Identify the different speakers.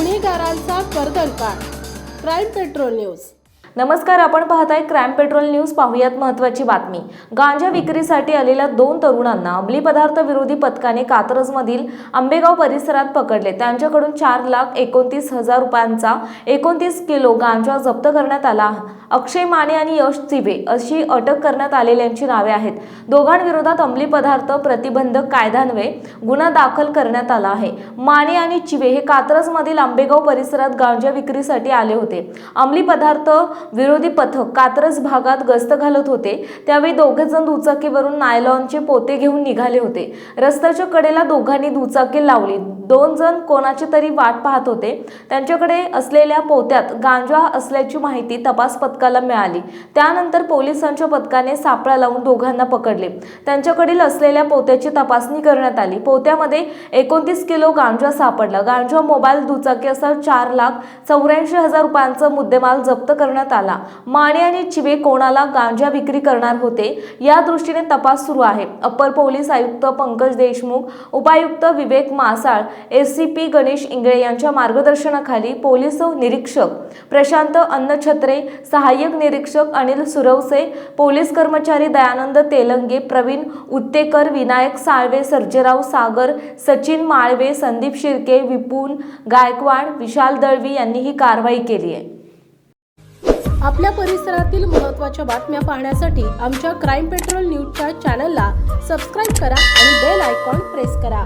Speaker 1: गुन्हेगारांचा वर्दनपाड crime patrol news.
Speaker 2: नमस्कार आपण पाहताय क्राईम पेट्रोल न्यूज. पाहूयात महत्वाची बातमी. गांजा विक्रीसाठी आलेल्या दोन तरुणांना अंमली पदार्थ विरोधी पथकाने कात्रजमधील आंबेगाव परिसरात पकडले. त्यांच्याकडून चार लाख एकोणतीस हजार रुपयांचा एकोणतीस किलो गांजा जप्त करण्यात आला. अक्षय माने आणि यश चिवे अशी अटक करण्यात आलेल्यांची नावे आहेत. दोघांविरोधात अंमली पदार्थ प्रतिबंधक कायद्यान्वये गुन्हा दाखल करण्यात आला आहे. माने आणि चिवे हे कात्रजमधील आंबेगाव परिसरात गांजा विक्रीसाठी आले होते. अंमली पदार्थ विरोधी पथक कात्रज भागात गस्त घालत होते. त्यावेळी दोघे जण दुचाकीवरून नायलॉनचे पोते घेऊन निघाले होते. रस्त्याच्या कडेला दोघांनी दुचाकी लावली. दोन जण कोणाची तरी वाट पाहत होते. त्यांच्याकडे असलेल्या पोत्यात गांजा असल्याची माहिती तपास पथकाला मिळाली. त्यानंतर पोलिसांच्या पथकाने सापळा लावून दोघांना पकडले. त्यांच्याकडील असलेल्या पोत्याची तपासणी करण्यात आली. पोत्यामध्ये एकोणतीस किलो गांजा सापडला. गांजा मोबाईल दुचाकी असा चार लाख चौऱ्याऐंशी हजार रुपयांचा मुद्देमाल जप्त करण्यात आला. माने आणि चिवे कोणाला गांजा विक्री करणार होते या दृष्टीने तपास सुरू आहे. अप्पर पोलीस आयुक्त पंकज देशमुख उपायुक्त विवेक मासाळ एससीपी गणेश इंगळे यांच्या मार्गदर्शनाखाली पोलीस निरीक्षक प्रशांत अन्नछत्रे सहा सहाय्यक निरीक्षक अनिल सुरवसे पोलीस कर्मचारी दयानंद तेलंगे प्रवीण उत्तेकर विनायक साळवे सर्जेराव सागर सचिन माळवे संदीप शिर्के विपुल गायकवाड विशाल दळवी यांनी ही कारवाई केली आहे.
Speaker 1: आपल्या परिसरातील महत्त्वाच्या बातम्या पाहण्यासाठी आमच्या क्राईम पेट्रोल न्यूजच्या चॅनलला सबस्क्राईब करा आणि बेल आयकॉन प्रेस करा.